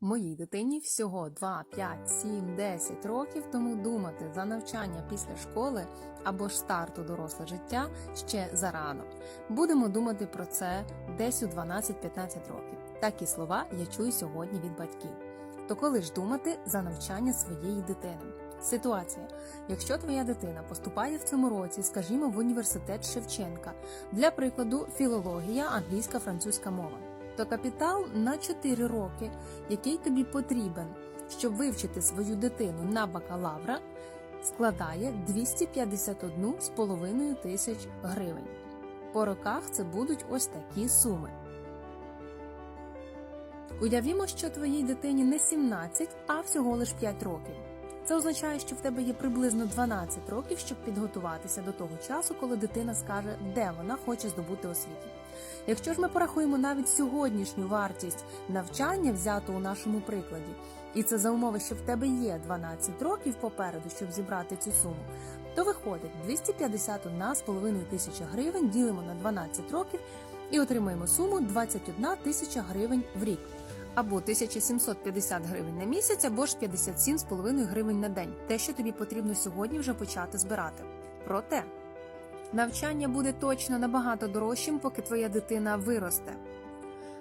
Моїй дитині всього 2, 5, 7, 10 років, тому думати за навчання після школи або ж старту доросле життя ще зарано. Будемо думати про це десь у 12-15 років. Такі слова я чую сьогодні від батьків. То коли ж думати за навчання своєї дитини? Ситуація: якщо твоя дитина поступає в цьому році, скажімо, в університет Шевченка, для прикладу, філологія, англійська, французька мова, то капітал на 4 роки, який тобі потрібен, щоб вивчити свою дитину на бакалавра, складає 251,5 тисяч гривень. По роках це будуть ось такі суми. Уявімо, що твоїй дитині не 17, а всього лиш 5 років. Це означає, що в тебе є приблизно 12 років, щоб підготуватися до того часу, коли дитина скаже, де вона хоче здобути освіту. Якщо ж ми порахуємо навіть сьогоднішню вартість навчання, взяту у нашому прикладі, і це за умови, що в тебе є 12 років попереду, щоб зібрати цю суму, то виходить 251,5 тисяча гривень ділимо на 12 років і отримаємо суму 21 тисяча гривень в рік або 1750 гривень на місяць, або ж 57,5 гривень на день. Те, що тобі потрібно сьогодні вже почати збирати. Проте навчання буде точно набагато дорожчим, поки твоя дитина виросте.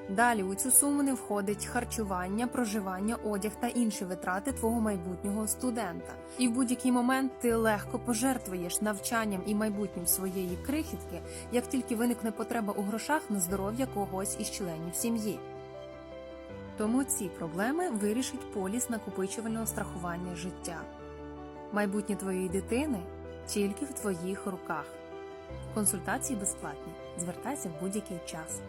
Далі у цю суму не входить харчування, проживання, одяг та інші витрати твого майбутнього студента. І в будь-який момент ти легко пожертвуєш навчанням і майбутнім своєї крихітки, як тільки виникне потреба у грошах на здоров'я когось із членів сім'ї. Тому ці проблеми вирішить поліс накопичувального страхування життя. Майбутнє твоєї дитини тільки в твоїх руках. Консультації безплатні. Звертайся в будь-який час.